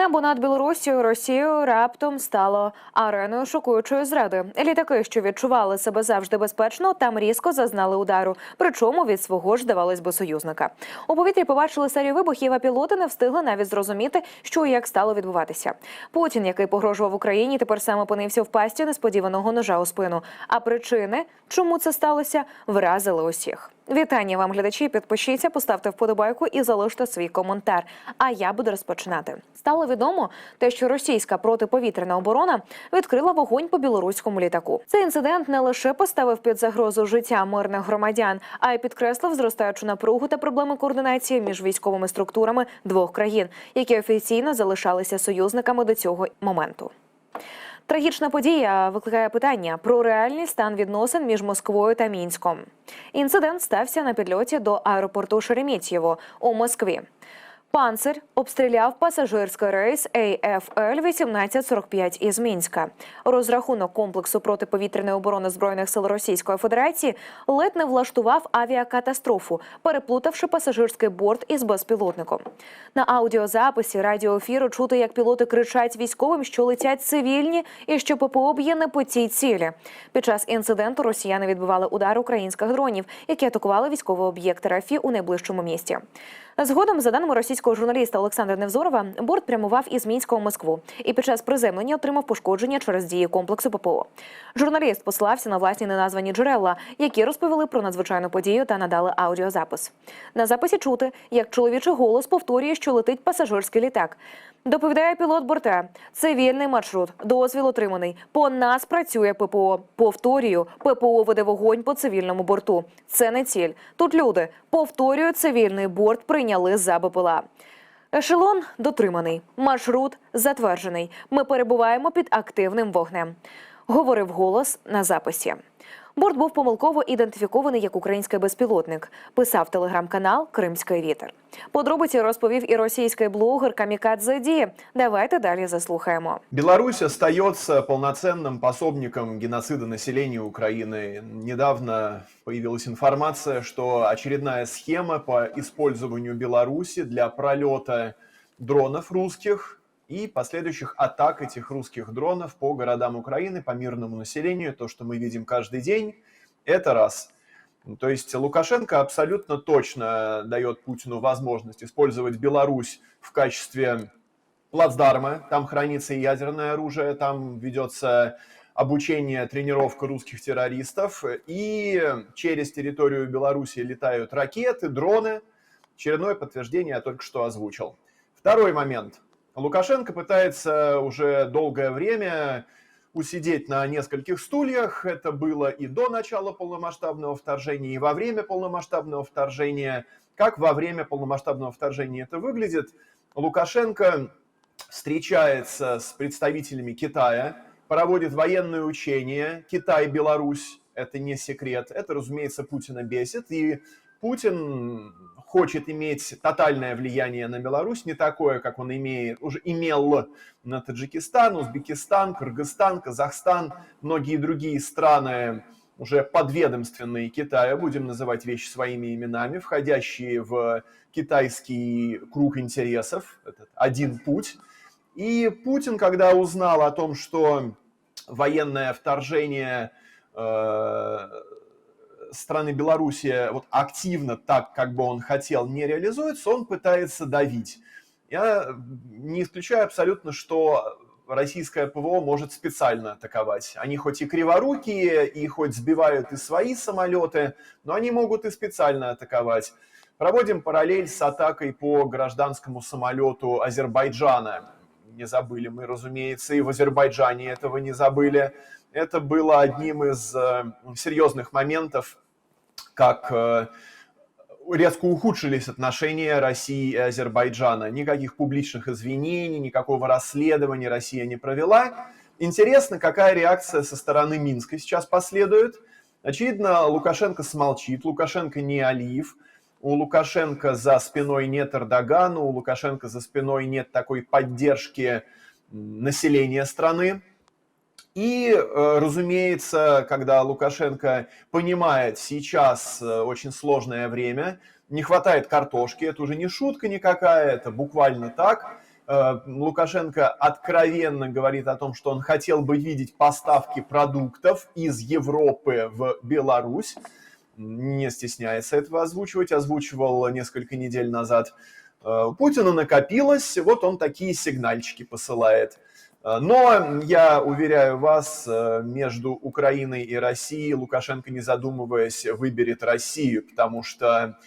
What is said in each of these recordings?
Небо над Білорусією Росією раптом стало ареною шокуючої зради. Літаки, що відчували себе завжди безпечно, там різко зазнали удару. Причому від свого ж здавалось би союзника. У повітрі побачили серію вибухів, а пілоти не встигли навіть зрозуміти, що і як стало відбуватися. Путін, який погрожував Україні, тепер сам опинився в пасті несподіваного ножа у спину. А причини, чому це сталося, вразили усіх. Вітання вам, глядачі. Підпишіться, поставте вподобайку і залиште свій коментар. А я буду розпочинати. Стало відомо те, що російська протиповітряна оборона відкрила вогонь по білоруському літаку. Цей інцидент не лише поставив під загрозу життя мирних громадян, а й підкреслив зростаючу напругу та проблеми координації між військовими структурами двох країн, які офіційно залишалися союзниками до цього моменту. Трагічна подія викликає питання про реальний стан відносин між Москвою та Мінськом. Інцидент стався на підльоті до аеропорту Шереметьєво у Москві. Панцир обстріляв пасажирський рейс AFL 1845 із Мінська. Розрахунок комплексу протиповітряної оборони збройних сил Російської Федерації ледь не влаштував авіакатастрофу, переплутавши пасажирський борт із безпілотником. На аудіозаписі радіоефіру чути, як пілоти кричать військовим, що летять цивільні, і що ППО б'є не по цій цілі. Під час інциденту росіяни відбивали удар українських дронів, які атакували військовий об'єкт РФІ у найближчому місті. Згодом, за даними російського журналіста Олександра Невзорова, борт прямував із Мінська у Москву і під час приземлення отримав пошкодження через дії комплексу ППО. Журналіст послався на власні неназвані джерела, які розповіли про надзвичайну подію та надали аудіозапис. На записі чути, як чоловічий голос повторює, що летить пасажирський літак. Доповідає пілот борта. Цивільний маршрут. Дозвіл отриманий. По нас працює ППО. Повторюю, ППО веде вогонь по цивільному борту. Це не ціль. Тут люди. Повторюю, цивільний борт прийняли за БПЛА. Ешелон дотриманий. Маршрут затверджений. Ми перебуваємо під активним вогнем. Говорив голос на записі. Борт був помилково ідентифікований як український безпілотник. Писав телеграм-канал Кримський вітер. Подробиці розповів і російський блогер Камікадзе Ді. Давайте далі заслухаємо. Беларусь остается полноценным пособником геноцида населения Украины. Недавно появилась информация, что очередная схема по использованию Беларуси для пролета дронов русских и последующих атак этих русских дронов по городам Украины, по мирному населению, то, что мы видим каждый день, это раз. То есть Лукашенко абсолютно точно дает Путину возможность использовать Беларусь в качестве плацдарма, там хранится ядерное оружие, там ведется обучение, тренировка русских террористов, и через территорию Беларуси летают ракеты, дроны. Очередное подтверждение я только что озвучил. Второй момент. Лукашенко пытается уже долгое время усидеть на нескольких стульях. Это было и до начала полномасштабного вторжения, и во время полномасштабного вторжения. Как во время полномасштабного вторжения это выглядит? Лукашенко встречается с представителями Китая, проводит военные учения. Китай, Беларусь – это не секрет. Это, разумеется, Путина бесит. И Путин хочет иметь тотальное влияние на Беларусь, не такое, как он имеет, уже имел на Таджикистан, Узбекистан, Кыргызстан, Казахстан, многие другие страны, уже подведомственные Китая, будем называть вещи своими именами, входящие в китайский круг интересов, это один путь. И Путин, когда узнал о том, что военное вторжение э, страны Белоруссия вот активно так, как бы он хотел, не реализуется, он пытается давить. Я не исключаю абсолютно, что российское ПВО может специально атаковать. Они хоть и криворукие, и хоть сбивают и свои самолеты, но они могут и специально атаковать. Проводим параллель с атакой по гражданскому самолету Азербайджана. Не забыли мы, разумеется, и в Азербайджане этого не забыли. Это было одним из э, серьезных моментов, как э, резко ухудшились отношения России и Азербайджана. Никаких публичных извинений, никакого расследования Россия не провела. Интересно, какая реакция со стороны Минска сейчас последует. Очевидно, Лукашенко смолчит, Лукашенко не Алиев, у Лукашенко за спиной нет Эрдогана, у Лукашенко за спиной нет такой поддержки населения страны. И, э, разумеется, когда Лукашенко понимает сейчас э, очень сложное время, не хватает картошки, это уже не шутка никакая, это буквально так, Э, Лукашенко откровенно говорит о том, что он хотел бы видеть поставки продуктов из Европы в Беларусь. Не стесняется этого озвучивать, озвучивал несколько недель назад. У Путина накопилось, вот он такие сигнальчики посылает. Э, Но я уверяю вас, э, между Украиной и Россией Лукашенко, не задумываясь, выберет Россию, потому что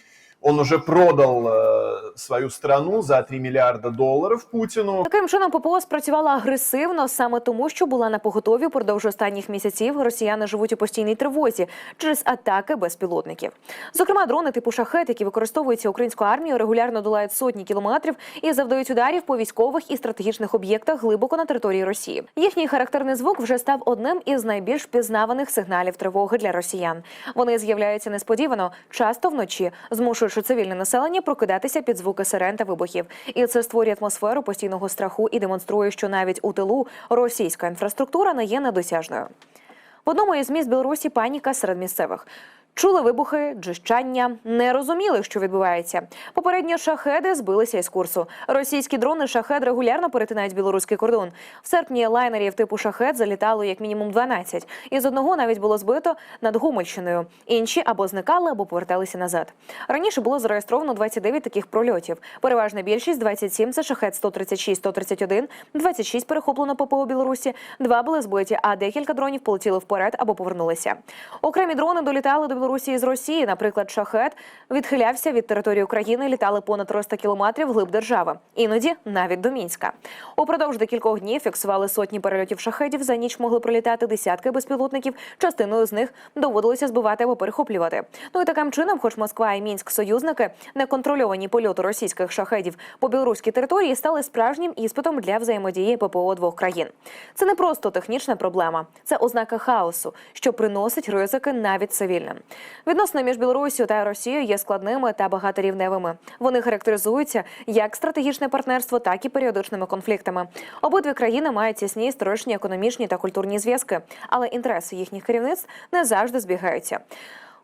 он уже продал э, свою страну за 3 миллиарда долларов Путину. Таким чином ППО спрацювала агресивно саме тому, що була на поготові впродовж останніх місяців. Росіяни живуть у постійній тривозі через атаки безпілотників. Зокрема, дрони типу шахет, які використовуються українською армією, регулярно долають сотні кілометрів і завдають ударів по військових і стратегічних об'єктах глибоко на території Росії. Їхній характерний звук вже став одним із найбільш впізнаваних сигналів тривоги для росіян. Вони з'являються несподівано, часто вночі, змушуючи цивільне населення прокидатися під звуки сирен та вибухів. І це створює атмосферу постійного страху і демонструє, що навіть у тилу російська інфраструктура не є недосяжною. В одному із міст Білорусі паніка серед місцевих. Чули вибухи, джищання, не розуміли, що відбувається. Попередньо шахеди збилися із курсу. Російські дрони шахед регулярно перетинають білоруський кордон. В серпні лайнерів типу шахед залітало як мінімум 12. Із одного навіть було збито над Гумельщиною. Інші або зникали, або поверталися назад. Раніше було зареєстровано 29 таких прольотів. Переважна більшість 27 – це шахет 136, 131, 26 перехоплено ППО Білорусі, два були збиті, а декілька дронів полетіли вперед або повернулися. Окремі дрони долітали до Білорусі з Росії. Наприклад, шахет відхилявся від території України, літали понад 300 кілометрів глиб держави, іноді навіть до Мінська. Упродовж декількох днів фіксували сотні перельотів шахедів. За ніч могли пролітати десятки безпілотників. Частиною з них доводилося збивати або перехоплювати. Ну і таким чином, хоч Москва і Мінськ союзники, неконтрольовані польоти російських шахедів по білоруській території стали справжнім іспитом для взаємодії ППО двох країн. Це не просто технічна проблема, це ознака хаосу, що приносить ризики навіть цивільним. Відносини між Білорусією та Росією є складними та багаторівневими. Вони характеризуються як стратегічне партнерство, так і періодичними конфліктами. Обидві країни мають тісні історичні, економічні та культурні зв'язки, але інтереси їхніх керівництв не завжди збігаються.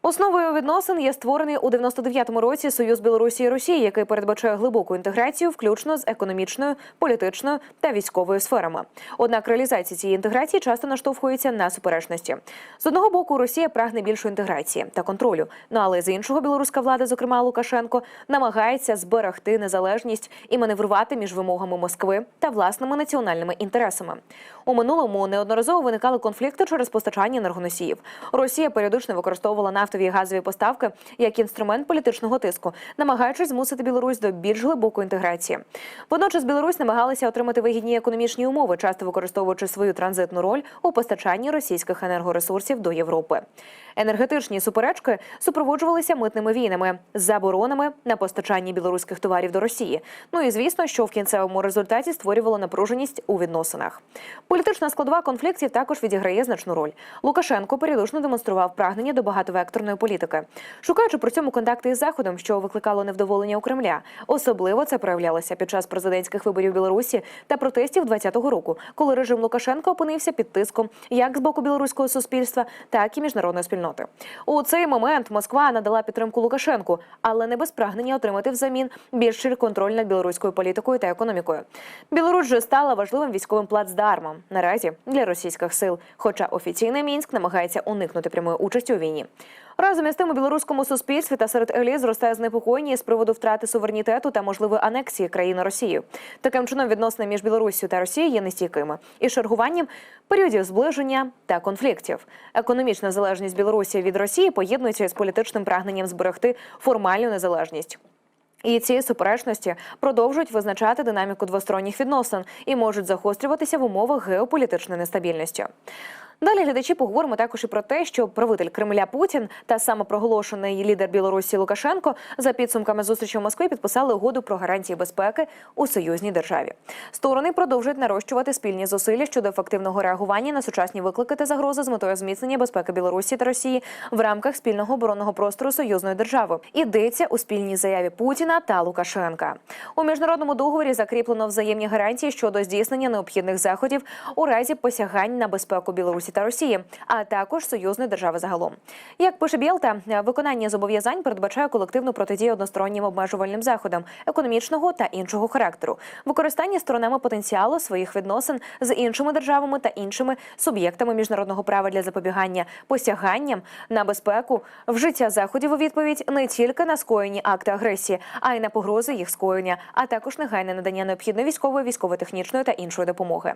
Основою відносин є створений у 99-му році Союз Білорусі і Росії, який передбачає глибоку інтеграцію, включно з економічною, політичною та військовою сферами. Однак реалізація цієї інтеграції часто наштовхується на суперечності. З одного боку, Росія прагне більшої інтеграції та контролю. Ну але з іншого, білоруська влада, зокрема Лукашенко, намагається зберегти незалежність і маневрувати між вимогами Москви та власними національними інтересами. У минулому неодноразово виникали конфлікти через постачання енергоносіїв. Росія періодично використовувала нафтові і газові поставки як інструмент політичного тиску, намагаючись змусити Білорусь до більш глибокої інтеграції. Водночас Білорусь намагалася отримати вигідні економічні умови, часто використовуючи свою транзитну роль у постачанні російських енергоресурсів до Європи. Енергетичні суперечки супроводжувалися митними війнами, заборонами на постачання білоруських товарів до Росії. Ну і звісно, що в кінцевому результаті створювало напруженість у відносинах. Політична складова конфліктів також відіграє значну роль. Лукашенко періодично демонстрував прагнення до багатовекторної політики, шукаючи при цьому контакти із заходом, що викликало невдоволення у Кремля. Особливо це проявлялося під час президентських виборів Білорусі та протестів 2020 року, коли режим Лукашенка опинився під тиском як з боку білоруського суспільства, так і міжнародної спільноти. У цей момент Москва надала підтримку Лукашенку, але не без прагнення отримати взамін більший контроль над білоруською політикою та економікою. Білорусь же стала важливим військовим плацдармом наразі для російських сил, хоча офіційний мінськ намагається уникнути прямої участі у війні. Разом із тим у білоруському суспільстві та серед еліт зростає занепокоєння з приводу втрати суверенітету та можливої анексії країни Росією. Таким чином, відносини між Білоруссю та Росією є нестійкими і шаргуванням періодів зближення та конфліктів. Економічна залежність Білорусі від Росії поєднується із політичним прагненням зберегти формальну незалежність. І ці суперечності продовжують визначати динаміку двосторонніх відносин і можуть загострюватися в умовах геополітичної нестабільності. Далі глядачі поговоримо також і про те, що правитель Кремля Путін та самопроголошений лідер Білорусі Лукашенко за підсумками зустрічі в Москві підписали угоду про гарантії безпеки у союзній державі. Сторони продовжують нарощувати спільні зусилля щодо ефективного реагування на сучасні виклики та загрози з метою зміцнення безпеки Білорусі та Росії в рамках спільного оборонного простору союзної держави. Йдеться у спільній заяві Путіна та Лукашенка. У міжнародному договорі закріплено взаємні гарантії щодо здійснення необхідних заходів у разі посягань на безпеку Білорусі Білорусі та Росії, а також союзної держави загалом. Як пише Білта, виконання зобов'язань передбачає колективну протидію одностороннім обмежувальним заходам економічного та іншого характеру, використання сторонами потенціалу своїх відносин з іншими державами та іншими суб'єктами міжнародного права для запобігання посяганням на безпеку, вжиття заходів у відповідь не тільки на скоєні акти агресії, а й на погрози їх скоєння, а також негайне надання необхідної військової, військово-технічної та іншої допомоги.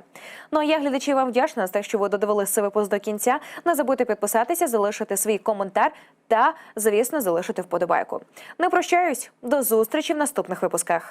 Ну а я глядачі вам вдячна за те, що ви додивилися цей випуск до кінця. Не забудьте підписатися, залишити свій коментар та, звісно, залишити вподобайку. Не прощаюсь до зустрічі в наступних випусках.